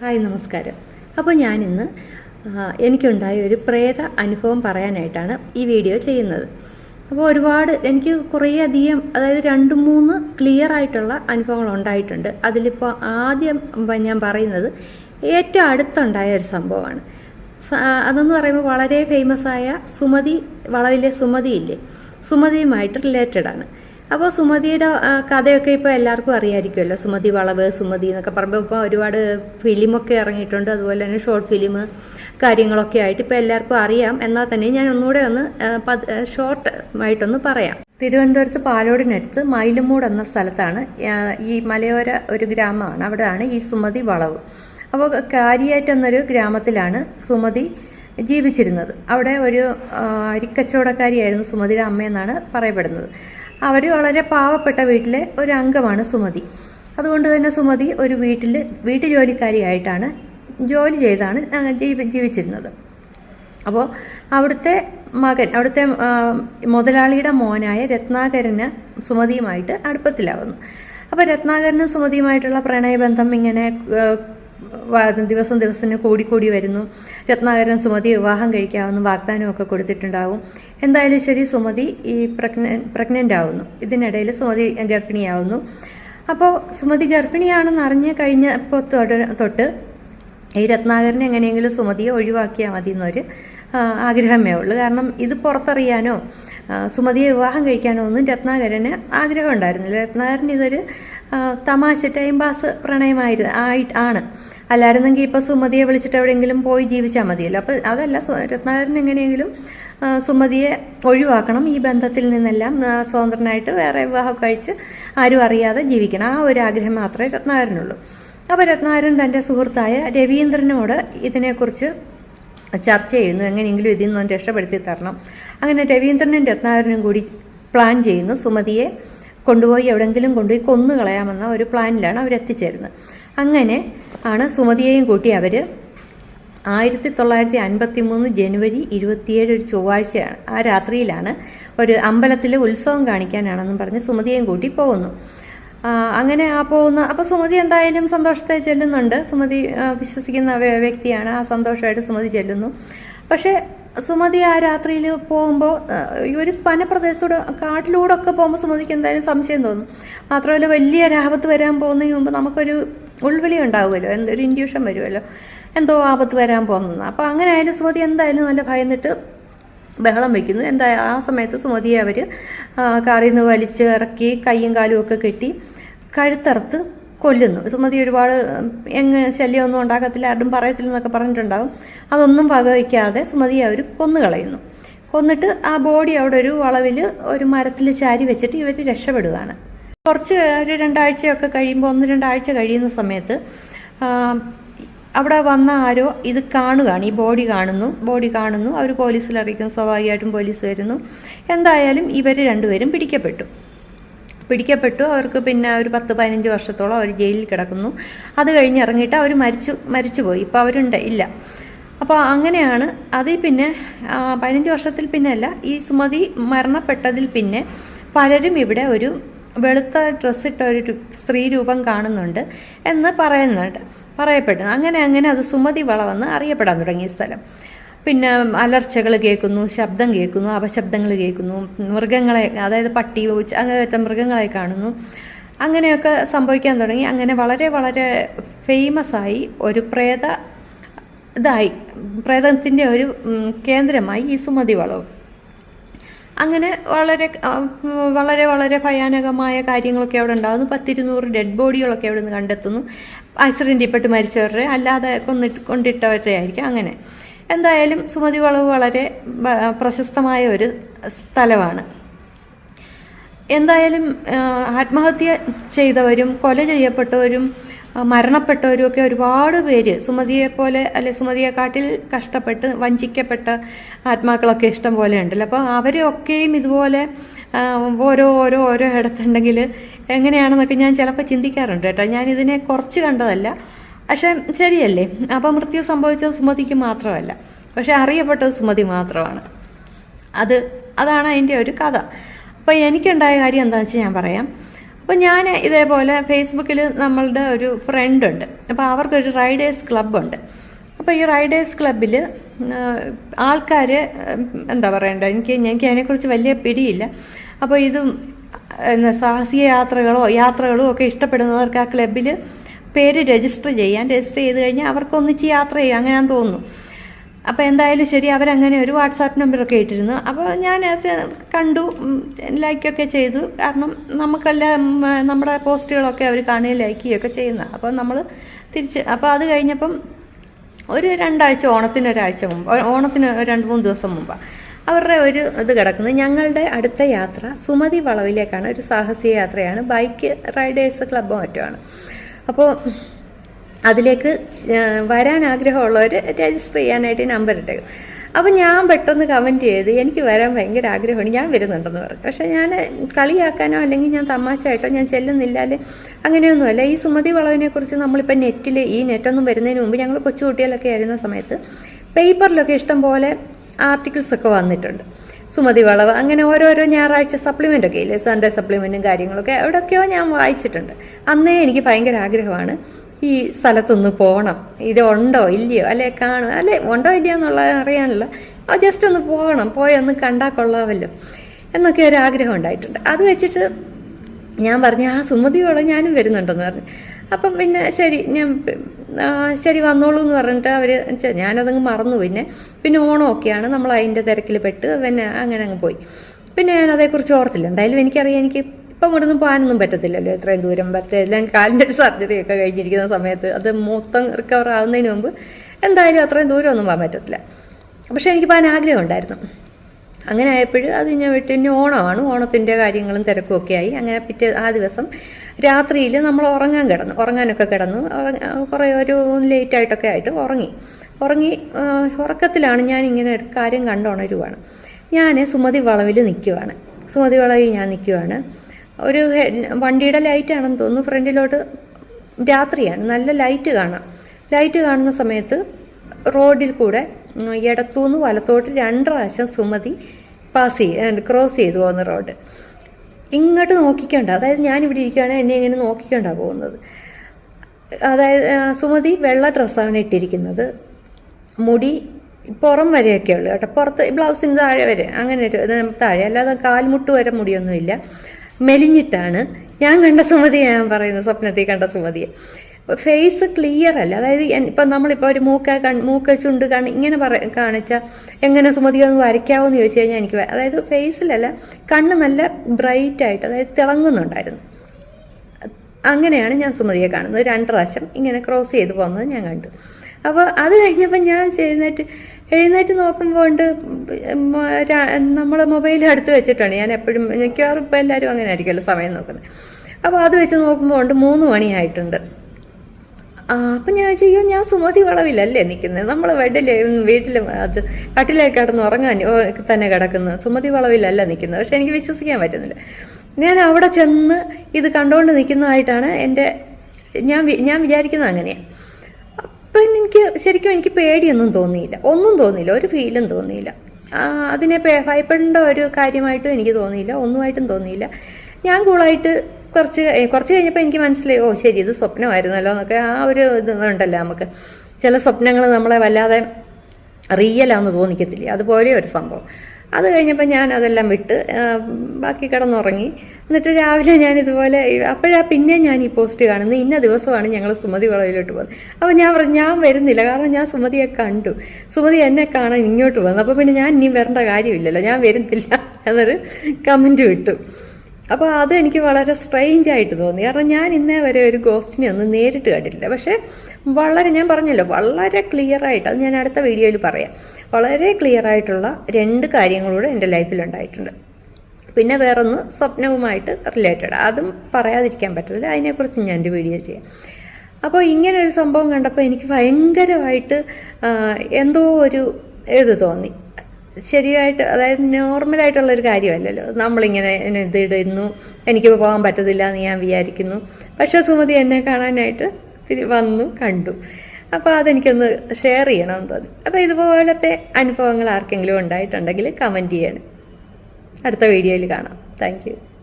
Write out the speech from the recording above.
Hi നമസ്കാരം. അപ്പോൾ ഞാനിന്ന് എനിക്കുണ്ടായ ഒരു പ്രേത അനുഭവം പറയാനായിട്ടാണ് ഈ വീഡിയോ ചെയ്യുന്നത്. അപ്പോൾ ഒരുപാട് എനിക്ക് കുറേയധികം അതായത് രണ്ട് മൂന്ന് ക്ലിയർ ആയിട്ടുള്ള അനുഭവങ്ങൾ ഉണ്ടായിട്ടുണ്ട്. അതിലിപ്പോൾ ആദ്യം ഞാൻ പറയുന്നത് ഏറ്റവും അടുത്തുണ്ടായ ഒരു സംഭവമാണ്. അതെന്ന് പറയുമ്പോൾ വളരെ ഫേമസ് ആയ സുമതി വളവിലെ സുമതി ഇല്ലേ? സുമതിയുമായിട്ട് റിലേറ്റഡാണ് ആണ്. അപ്പോൾ സുമതിയുടെ കഥയൊക്കെ ഇപ്പോൾ എല്ലാവർക്കും അറിയാമായിരിക്കുമല്ലോ സുമതി വളവ് സുമതി എന്നൊക്കെ പറയുമ്പോൾ ഇപ്പോൾ ഒരുപാട് ഫിലിമൊക്കെ ഇറങ്ങിയിട്ടുണ്ട്. അതുപോലെ തന്നെ ഷോർട്ട് ഫിലിം കാര്യങ്ങളൊക്കെ ആയിട്ട് ഇപ്പോൾ എല്ലാവർക്കും അറിയാം. എന്നാൽ തന്നെ ഞാൻ ഒന്നുകൂടെ ഒന്ന് ഷോർട്ട് ആയിട്ടൊന്ന് പറയാം. തിരുവനന്തപുരത്ത് പാലോടിനടുത്ത് മയിലുമൂട് എന്ന സ്ഥലത്താണ് ഈ മലയോര ഒരു ഗ്രാമമാണ്. അവിടെയാണ് ഈ സുമതി വളവ്. അപ്പോൾ കാരിയായിട്ട് എന്നൊരു ഗ്രാമത്തിലാണ് സുമതി ജീവിച്ചിരുന്നത്. അവിടെ ഒരു അരിക്കച്ചവടക്കാരിയായിരുന്നു സുമതിയുടെ അമ്മയെന്നാണ് പറയപ്പെടുന്നത്. അവർ വളരെ പാവപ്പെട്ട വീട്ടിലെ ഒരു അംഗമാണ് സുമതി. അതുകൊണ്ട് തന്നെ സുമതി ഒരു വീട്ടിൽ വീട്ടുജോലിക്കാരിയായിട്ടാണ് ജോലി ചെയ്താണ് ജീവി ജീവിച്ചിരുന്നത്. അപ്പോൾ അവിടുത്തെ മകൻ അവിടുത്തെ മുതലാളിയുടെ മോനായ രത്നാകരന് സുമതിയുമായിട്ട് അടുപ്പത്തിലാവുന്നു. അപ്പോൾ രത്നാകരനും സുമതിയുമായിട്ടുള്ള പ്രണയബന്ധം ഇങ്ങനെ ദിവസം ദിവസം കൂടിക്കൂടി വരുന്നു. രത്നാകരൻ സുമതി വിവാഹം കഴിക്കാവുന്ന വാഗ്ദാനമൊക്കെ കൊടുത്തിട്ടുണ്ടാവും. എന്തായാലും ശരി സുമതി ഈ പ്രഗ്ന പ്രഗ്നന്റ് ആവുന്നു. ഇതിനിടയിൽ സുമതി ഗർഭിണിയാവുന്നു. അപ്പോൾ സുമതി ഗർഭിണിയാണെന്ന് അറിഞ്ഞ് കഴിഞ്ഞപ്പോൾ തൊട്ട് ഈ രത്നാകരനെ എങ്ങനെയെങ്കിലും സുമതിയെ ഒഴിവാക്കിയാൽ മതി എന്നൊരു ആഗ്രഹമേ ഉള്ളൂ. കാരണം ഇത് പുറത്തറിയാനോ സുമതിയെ വിവാഹം കഴിക്കാനോ ഒന്നും രത്നാകരന് ആഗ്രഹം ഉണ്ടായിരുന്നില്ല. രത്നാകരൻ ഇതൊരു തമാശ ടൈം പാസ് പ്രണയമായിരുന്നു ആയി ആണ്. അല്ലായിരുന്നെങ്കിൽ ഇപ്പോൾ സുമതിയെ വിളിച്ചിട്ട് എവിടെയെങ്കിലും പോയി ജീവിച്ചാൽ മതിയല്ലോ. അപ്പോൾ അതല്ല രത്നാകരൻ എങ്ങനെയെങ്കിലും സുമതിയെ ഒഴിവാക്കണം ഈ ബന്ധത്തിൽ നിന്നെല്ലാം. സ്വതന്ത്രനായിട്ട് വേറെ വിവാഹം കഴിച്ച് ആരും അറിയാതെ ജീവിക്കണം. ആ ഒരു ആഗ്രഹം മാത്രമേ രത്നാകരനുള്ളൂ. അപ്പോൾ രത്നാകരൻ തന്റെ സുഹൃത്തായ രവീന്ദ്രനോട് ഇതിനെക്കുറിച്ച് ചർച്ച ചെയ്യുന്നു. എങ്ങനെയെങ്കിലും ഇതിൽ നിന്ന് രക്ഷപ്പെടുത്തി തരണം. അങ്ങനെ രവീന്ദ്രനും രത്നാകരനും കൂടി പ്ലാൻ ചെയ്യുന്നു. സുമതിയെ കൊണ്ടുപോയി എവിടെങ്കിലും കൊണ്ടുപോയി കൊന്നു കളയാമെന്ന ഒരു പ്ലാനിലാണ് അവർ എത്തിച്ചേരുന്നത്. അങ്ങനെ ആണ് സുമതിയെയും കൂട്ടി അവർ ആയിരത്തി തൊള്ളായിരത്തി അൻപത്തി മൂന്ന് ജനുവരി ഇരുപത്തിയേഴ് ഒരു ചൊവ്വാഴ്ചയാണ് ആ രാത്രിയിലാണ് ഒരു അമ്പലത്തിൽ ഉത്സവം കാണിക്കാനാണെന്നും പറഞ്ഞ് സുമതിയെയും കൂട്ടി പോകുന്നു. അങ്ങനെ ആ പോകുന്ന അപ്പോൾ സുമതി എന്തായാലും സന്തോഷത്തെ ചെല്ലുന്നുണ്ട്. സുമതി വിശ്വസിക്കുന്ന വ്യക്തിയാണ്. ആ സന്തോഷമായിട്ട് സുമതി ചെല്ലുന്നു. പക്ഷേ സുമതി ആ രാത്രിയിൽ പോകുമ്പോൾ ഈ ഒരു വനപ്രദേശത്തോട് കാട്ടിലൂടെ ഒക്കെ പോകുമ്പോൾ സുമതിക്ക് എന്തായാലും സംശയം തോന്നും. മാത്രമല്ല വലിയ രാപത്ത് വരാൻ പോകുന്നതിന് മുമ്പ് നമുക്കൊരു ഉൾവിളി ഉണ്ടാവുമല്ലോ. എന്തൊരു ഇൻഡ്യൂഷൻ വരുമല്ലോ. എന്തോ ആപത്ത് വരാൻ പോകുന്നത്. അപ്പോൾ അങ്ങനെ ആയാലും സുമതി എന്തായാലും നല്ല ഭയന്നിട്ട് ബഹളം വയ്ക്കുന്നു എന്താ ആ സമയത്ത് സുമതിയെ അവർ കാറിൽ നിന്ന് വലിച്ച് ഇറക്കി കൈയും കാലും ഒക്കെ കെട്ടി കഴുത്തറുത്ത് കൊല്ലുന്നു. സുമതി ഒരുപാട് എങ്ങ് ശല്യമൊന്നും ഉണ്ടാക്കത്തില്ല ആരും പറയത്തില്ല എന്നൊക്കെ പറഞ്ഞിട്ടുണ്ടാവും. അതൊന്നും വകവയ്ക്കാതെ സുമതിയെ അവർ കൊന്നു കളയുന്നു കൊന്നിട്ട് ആ ബോഡി അവിടെ ഒരു വളവിൽ ഒരു മരത്തിൽ ചാരി വെച്ചിട്ട് ഇവർ രക്ഷപ്പെടുകയാണ് കുറച്ച് ഒരു രണ്ടാഴ്ചയൊക്കെ കഴിയുമ്പോൾ ഒന്ന് രണ്ടാഴ്ച കഴിയുന്ന സമയത്ത് അവിടെ വന്ന ആരോ ഇത് കാണുകയാണ് ഈ ബോഡി കാണുന്നു ബോഡി കാണുന്നു. അവർ പോലീസിൽ അറിയിക്കുന്നു സ്വാഭാവികമായിട്ടും പോലീസ് വരുന്നു എന്തായാലും ഇവർ രണ്ടുപേരും പിടിക്കപ്പെട്ടു. പിടിക്കപ്പെട്ടു. അവർക്ക് പിന്നെ ഒരു പത്ത് പതിനഞ്ച് വർഷത്തോളം അവർ ജയിലിൽ കിടക്കുന്നു. അത് കഴിഞ്ഞ് ഇറങ്ങിയിട്ട് അവർ മരിച്ചു മരിച്ചു പോയി ഇപ്പോൾ അവരുണ്ട് ഇല്ല. അപ്പോൾ അങ്ങനെയാണ്. അതിൽ പിന്നെ പതിനഞ്ച് വർഷത്തിൽ പിന്നെ അല്ല ഈ സുമതി മരണപ്പെട്ടതിൽ പിന്നെ പലരും ഇവിടെ ഒരു വെളുത്ത ഡ്രസ്സിട്ട ഒരു സ്ത്രീ രൂപം കാണുന്നുണ്ട് എന്ന് പറയുന്നുണ്ട് പറയപ്പെടുന്നു. അങ്ങനെ അങ്ങനെ അത് സുമതി വളവെന്ന് അറിയപ്പെടാൻ തുടങ്ങിയ സ്ഥലം. പിന്നെ അലർച്ചകൾ കേൾക്കുന്നു ശബ്ദം കേൾക്കുന്നു അപശബ്ദങ്ങൾ കേൾക്കുന്നു മൃഗങ്ങളെ അതായത് പട്ടി അങ്ങനെ അങ്ങനത്തെ മൃഗങ്ങളെ കാണുന്നു. അങ്ങനെയൊക്കെ സംഭവിക്കാൻ തുടങ്ങി. അങ്ങനെ വളരെ വളരെ ഫേമസ് ആയി ഒരു പ്രേത ഇതായി. പ്രേതത്തിന്റെ ഒരു കേന്ദ്രമായി ഈ സുമതി വളവ്. അങ്ങനെ വളരെ വളരെ വളരെ ഭയാനകമായ കാര്യങ്ങളൊക്കെ അവിടെ ഉണ്ടാകുന്നു. പത്തിരുന്നൂറ് ഡെഡ് ബോഡികളൊക്കെ അവിടെ നിന്ന് കണ്ടെത്തുന്നു ആക്സിഡന്റിൽപ്പെട്ട് മരിച്ചവരുടെ അല്ലാതെ കൊന്നിട്ട് കൊണ്ടിട്ടവരുടെ ആയിരിക്കും. അങ്ങനെ എന്തായാലും സുമതി വളവ് വളരെ പ്രശസ്തമായ ഒരു സ്ഥലമാണ്. എന്തായാലും ആത്മഹത്യ ചെയ്തവരും കൊല ചെയ്യപ്പെട്ടവരും മരണപ്പെട്ടവരും ഒക്കെ ഒരുപാട് പേര് സുമതിയെ പോലെ അല്ലെ സുമതിയെക്കാട്ടിൽ കഷ്ടപ്പെട്ട് വഞ്ചിക്കപ്പെട്ട ആത്മാക്കളൊക്കെ ഇഷ്ടം പോലെ ഉണ്ടല്ലോ. അപ്പോൾ അവരെയൊക്കെയും ഇതുപോലെ ഓരോ ഓരോ ഓരോ ഇടത്തുണ്ടെങ്കിൽ എങ്ങനെയാണെന്നൊക്കെ ഞാൻ ചിലപ്പോൾ ചിന്തിക്കാറുണ്ട് കേട്ടോ. ഞാൻ ഇതിനെ കുറച്ച് കണ്ടതല്ല. പക്ഷേ ശരിയല്ലേ? അപ്പം മൃത്യു സംഭവിച്ചത് സുമതിക്ക് മാത്രമല്ല. പക്ഷെ അറിയപ്പെട്ടത് സുമതി മാത്രമാണ്. അത് അതാണ് അതിന്റെ ഒരു കഥ. അപ്പോൾ എനിക്കുണ്ടായ കാര്യം എന്താണെന്ന് വെച്ചാൽ ഞാൻ പറയാം. അപ്പോൾ ഞാൻ ഇതേപോലെ ഫേസ്ബുക്കിൽ നമ്മളുടെ ഒരു ഫ്രണ്ട് ഉണ്ട്. അപ്പോൾ അവർക്കൊരു റൈഡേഴ്സ് ക്ലബ്ബുണ്ട് അപ്പോൾ ഈ റൈഡേഴ്സ് ക്ലബ്ബിൽ ആൾക്കാർ എന്താ പറയണ്ട? എനിക്ക് എനിക്ക് അതിനെക്കുറിച്ച് വലിയ പിടിയില്ല. അപ്പോൾ ഇതും സാഹസിക യാത്രകളോ യാത്രകളോ ഒക്കെ ഇഷ്ടപ്പെടുന്നവർക്ക് ആ ക്ലബ്ബിൽ പേര് രജിസ്റ്റർ ചെയ്യാൻ രജിസ്റ്റർ ചെയ്ത് കഴിഞ്ഞാൽ അവർക്കൊന്നിച്ച് യാത്ര ചെയ്യാം. അങ്ങനെയാണെന്ന് തോന്നുന്നു. അപ്പോൾ എന്തായാലും ശരി അവരങ്ങനെ ഒരു വാട്സാപ്പ് നമ്പറൊക്കെ ഇട്ടിരുന്നു. അപ്പോൾ ഞാൻ കണ്ടു ലൈക്കൊക്കെ ചെയ്തു. കാരണം നമുക്കെല്ലാം നമ്മുടെ പോസ്റ്റുകളൊക്കെ അവർ കാണുകയും ലൈക്ക് ചെയ്യുകയൊക്കെ ചെയ്യുന്ന. അപ്പോൾ നമ്മൾ തിരിച്ച് അപ്പോൾ അത് കഴിഞ്ഞപ്പം ഒരു രണ്ടാഴ്ച ഓണത്തിന് ഒരാഴ്ച മുമ്പ് ഓണത്തിന് രണ്ട് മൂന്ന് ദിവസം മുമ്പാണ് അവരുടെ ഒരു ഇത് കിടക്കുന്നത്. ഞങ്ങളുടെ അടുത്ത യാത്ര സുമതി വളവിലേക്കാണ്. ഒരു സാഹസിക യാത്രയാണ്. ബൈക്ക് റൈഡേഴ്സ് ക്ലബ്ബും മറ്റുമാണ് അപ്പോൾ അതിലേക്ക് വരാൻ ആഗ്രഹമുള്ളവർ രജിസ്റ്റർ ചെയ്യാനായിട്ട് നമ്പർ ഇട്ടേക്കും. അപ്പോൾ ഞാൻ പെട്ടെന്ന് കമന്റ് ചെയ്ത് എനിക്ക് വരാൻ ഭയങ്കര ആഗ്രഹമാണ് ഞാൻ വരുന്നുണ്ടെന്ന് പറഞ്ഞു. പക്ഷേ ഞാൻ കളിയാക്കാനോ അല്ലെങ്കിൽ ഞാൻ തമാശയായിട്ടോ ഞാൻ ചെല്ലുന്നില്ലാൽ അങ്ങനെയൊന്നുമല്ല. ഈ സുമതി വളവിനെക്കുറിച്ച് നമ്മളിപ്പോൾ നെറ്റിൽ ഈ നെറ്റൊന്നും വരുന്നതിന് മുമ്പ് ഞങ്ങൾ കൊച്ചുകുട്ടികളൊക്കെ ആയിരുന്ന സമയത്ത് പേപ്പറിലൊക്കെ ഇഷ്ടം പോലെ ആർട്ടിക്കിൾസൊക്കെ വന്നിട്ടുണ്ട്. സുമതി വളവ് അങ്ങനെ ഓരോരോ ഞായറാഴ്ച സപ്ലിമെന്റ് ഒക്കെ ഇല്ലേ? സൺഡേ സപ്ലിമെന്റും കാര്യങ്ങളൊക്കെ എവിടെയൊക്കെയോ ഞാൻ വായിച്ചിട്ടുണ്ട്. അന്നേ എനിക്ക് ഭയങ്കര ആഗ്രഹമാണ് ഈ സ്ഥലത്തൊന്ന് പോകണം. ഇത് ഉണ്ടോ ഇല്ലയോ? അല്ലെ? കാണും അല്ലെ? ഉണ്ടോ? ഇല്ലയോ എന്നുള്ളത് അറിയാനല്ല. ജസ്റ്റ് ഒന്ന് പോകണം. പോയി ഒന്ന് കണ്ടാൽ കൊള്ളാമല്ലോ. എന്നൊക്കെ ഒരു ആഗ്രഹം ഉണ്ടായിട്ടുണ്ട്. അത് വെച്ചിട്ട് ഞാൻ പറഞ്ഞു ആ സുമതിയോളം ഞാനും വരുന്നുണ്ടെന്ന് പറഞ്ഞു. അപ്പം പിന്നെ ശരി ഞാൻ ശരി വന്നോളൂ എന്ന് പറഞ്ഞിട്ട് അവർ ഞാനതങ്ങ് മറന്നു. പിന്നെ പിന്നെ ഓണമൊക്കെയാണ് നമ്മൾ അതിന്റെ തിരക്കിൽ പെട്ട് പിന്നെ അങ്ങനെ അങ്ങ് പോയി. പിന്നെ ഞാൻ അതേക്കുറിച്ച് ഓർത്തില്ല. എന്തായാലും എനിക്കറിയാം എനിക്ക് ഇപ്പം ഇവിടുന്ന് പോകാനൊന്നും പറ്റത്തില്ലല്ലോ ഇത്രയും ദൂരം. പറ്റേ എല്ലാം കാലിന്റെ സർജറിയൊക്കെ കഴിഞ്ഞിരിക്കുന്ന സമയത്ത് അത് മൊത്തം റിക്കവർ ആവുന്നതിന് മുമ്പ് എന്തായാലും അത്രയും ദൂരമൊന്നും പോകാൻ പറ്റത്തില്ല. പക്ഷേ എനിക്ക് പോകാൻ ആഗ്രഹം ഉണ്ടായിരുന്നു അങ്ങനെ ആയപ്പോൾ അത് ഞാൻ വിട്ട് ഇനി ഓണമാണ്. ഓണത്തിന്റെ കാര്യങ്ങളും തിരക്കും ഒക്കെ ആയി. അങ്ങനെ പിറ്റേ ആ ദിവസം രാത്രിയിൽ നമ്മൾ ഉറങ്ങാൻ കിടന്നു. ഉറങ്ങാനൊക്കെ കിടന്നു. കുറേ ഒരു ലേറ്റായിട്ടൊക്കെ ആയിട്ട് ഉറങ്ങി. ഉറങ്ങി ഉറക്കത്തിലാണ് ഞാൻ ഇങ്ങനെ ഒരു കാര്യം കണ്ടുണരുവാണ് ഞാൻ സുമതി വളവിൽ നിൽക്കുവാണ് സുമതി വളവിൽ ഞാൻ നിൽക്കുവാണ് ഒരു വണ്ടിയുടെ ലൈറ്റാണെന്ന് തോന്നുന്നു. ഫ്രണ്ടിലോട്ട് രാത്രിയാണ്. നല്ല ലൈറ്റ് കാണാം. ലൈറ്റ് കാണുന്ന സമയത്ത് റോഡിൽ കൂടെ ഇടത്തുനിന്ന് വലത്തോട്ട് രണ്ട് പ്രാവശ്യം സുമതി പാസ് ചെയ്ത് ക്രോസ് ചെയ്തു പോകുന്ന റോഡ് ഇങ്ങോട്ട് നോക്കിക്കണ്ട അതായത് ഞാനിവിടെ ഇരിക്കുകയാണെങ്കിൽ എന്നെ ഇങ്ങനെ നോക്കിക്കണ്ട പോകുന്നത്. അതായത് സുമതി വെള്ള ഡ്രസ്സാണ് ഇട്ടിരിക്കുന്നത്. മുടി പുറം വരെയൊക്കെ ഉള്ളു കേട്ടോ. പുറത്ത് ബ്ലൗസിന് താഴെ വരെ അങ്ങനെ താഴെ. അല്ലാതെ കാൽമുട്ട് വരെ മുടിയൊന്നുമില്ല. മെലിഞ്ഞിട്ടാണ്. ഞാൻ കണ്ട സുമതിയെ ഞാൻ പറയുന്നത് സ്വപ്നത്തിൽ കണ്ട സുമതിയെ. ഫേസ് ക്ലിയർ അല്ല. അതായത് ഇപ്പം നമ്മളിപ്പോൾ ഒരു മൂക്ക മൂക്ക ചുണ്ട് കണ് ഇങ്ങനെ പറ കാണിച്ചാൽ എങ്ങനെ സുമതി ഒന്ന് വരയ്ക്കാവോ എന്ന് ചോദിച്ചു കഴിഞ്ഞാൽ എനിക്ക് അതായത് ഫേസിലല്ല കണ്ണ് നല്ല ബ്രൈറ്റ് ആയിട്ട് അതായത് തിളങ്ങുന്നുണ്ടായിരുന്നു. അങ്ങനെയാണ് ഞാൻ സുമതിയെ കാണുന്നത്. രണ്ട് പ്രാവശ്യം ഇങ്ങനെ ക്രോസ് ചെയ്ത് പോകുന്നത് ഞാൻ കണ്ടു. അപ്പോൾ അത് കഴിഞ്ഞപ്പോൾ ഞാൻ എഴുന്നേറ്റ് എഴുന്നേറ്റ് നോക്കുമ്പോൾ ഉണ്ട് നമ്മൾ മൊബൈൽ അടുത്ത് വെച്ചിട്ടാണ്. ഞാൻ എപ്പോഴും മിക്കവാറും ഇപ്പോൾ എല്ലാവരും അങ്ങനെ ആയിരിക്കുമല്ലോ സമയം നോക്കുന്നത്. അപ്പോൾ അത് വെച്ച് നോക്കുമ്പോൾ ഉണ്ട് മൂന്ന് മണിയായിട്ടുണ്ട്. അപ്പം ഞാൻ ചെയ്യോ ഞാൻ സുമതി വളവിലല്ലേ നിൽക്കുന്നത്? നമ്മൾ ബെഡിൽ വീട്ടിൽ അത് കട്ടിലേക്ക് കിടന്ന് ഉറങ്ങാൻ തന്നെ കിടക്കുന്നു. സുമതി വളവിലല്ല നിൽക്കുന്നത്. പക്ഷെ എനിക്ക് വിശ്വസിക്കാൻ പറ്റുന്നില്ല. ഞാൻ അവിടെ ചെന്ന് ഇത് കണ്ടുകൊണ്ട് നിൽക്കുന്നതായിട്ടാണ് എന്റെ ഞാൻ ഞാൻ വിചാരിക്കുന്നത് അങ്ങനെയാണ് അപ്പം എനിക്ക് ശരിക്കും എനിക്ക് പേടിയൊന്നും തോന്നിയില്ല. ഒന്നും തോന്നിയില്ല ഒരു ഫീലും തോന്നിയില്ല. അതിനെ ഭയപ്പെടേണ്ട ഒരു കാര്യമായിട്ടും എനിക്ക് തോന്നിയില്ല ഒന്നുമായിട്ടും തോന്നിയില്ല. ഞാൻ കൂളായിട്ട് കുറച്ച് കുറച്ച് കഴിഞ്ഞപ്പോൾ എനിക്ക് മനസ്സിലായി ഓ ശരി ഇത് സ്വപ്നമായിരുന്നല്ലോ എന്നൊക്കെ ആ ഒരു ഇത് ഉണ്ടല്ലോ നമുക്ക്. ചില സ്വപ്നങ്ങൾ നമ്മളെ വല്ലാതെ റിയലാന്ന് തോന്നിക്കത്തില്ല? അതുപോലെ ഒരു സംഭവം. അത് കഴിഞ്ഞപ്പോൾ ഞാൻ അതെല്ലാം വിട്ട് ബാക്കി കിടന്നുറങ്ങി. എന്നിട്ട് രാവിലെ ഞാൻ ഇതുപോലെ അപ്പോഴാ പിന്നെ ഞാൻ ഈ പോസ്റ്റ് കാണുന്നത്. ഇന്ന ദിവസമാണ് ഞങ്ങൾ സുമതി വളവിലോട്ട് പോകുന്നത്. അപ്പോൾ ഞാൻ പറഞ്ഞു ഞാൻ വരുന്നില്ല കാരണം ഞാൻ സുമതിയെ കണ്ടു. സുമതി എന്നെ കാണാൻ ഇങ്ങോട്ട് വന്നു. അപ്പോൾ പിന്നെ ഞാൻ ഇനിയും വരേണ്ട കാര്യമില്ലല്ലോ. ഞാൻ വരുന്നില്ല എന്നൊരു കമന്റ് വിട്ടു അപ്പോൾ അത് എനിക്ക് വളരെ സ്ട്രെയിഞ്ച് ആയിട്ട് തോന്നി. കാരണം ഞാൻ ഇന്നേ വരെ ഒരു ഗോസ്റ്റിനെ ഒന്നും നേരിട്ട് കണ്ടിട്ടില്ല. പക്ഷേ വളരെ ഞാൻ പറഞ്ഞല്ലോ വളരെ ക്ലിയർ ആയിട്ട് അത് ഞാൻ അടുത്ത വീഡിയോയിൽ പറയാം. വളരെ ക്ലിയർ ആയിട്ടുള്ള രണ്ട് കാര്യങ്ങളൂടെ എന്റെ ലൈഫിൽ ഉണ്ടായിട്ടുണ്ട്. പിന്നെ വേറൊന്ന് സ്വപ്നവുമായിട്ട് റിലേറ്റഡ് അതും പറയാതിരിക്കാൻ പറ്റില്ല അതിനെക്കുറിച്ച് ഞാൻ ഒരു വീഡിയോ ചെയ്യാം. അപ്പോൾ ഇങ്ങനെ ഒരു സംഭവം കണ്ടപ്പോൾ എനിക്ക് ഭയങ്കരമായിട്ട് എന്തോ ഒരു ഇത് തോന്നി. ശരിയായിട്ട് അതായത് നോർമലായിട്ടുള്ളൊരു കാര്യമല്ലല്ലോ. നമ്മളിങ്ങനെ ഇത് എനിക്ക് പോകാൻ പറ്റത്തില്ല എന്ന് ഞാൻ വിചാരിക്കുന്നു. പക്ഷേ സുമതി എന്നെ കാണാനായിട്ട് വന്നു കണ്ടു. അപ്പോൾ അതെനിക്കൊന്ന് ഷെയർ ചെയ്യണമെന്ന് തോന്നി. അപ്പോൾ ഇതുപോലത്തെ അനുഭവങ്ങൾ ആർക്കെങ്കിലും ഉണ്ടായിട്ടുണ്ടെങ്കിൽ കമന്റ് ചെയ്യണം. അടുത്ത വീഡിയോയിൽ കാണാം. താങ്ക്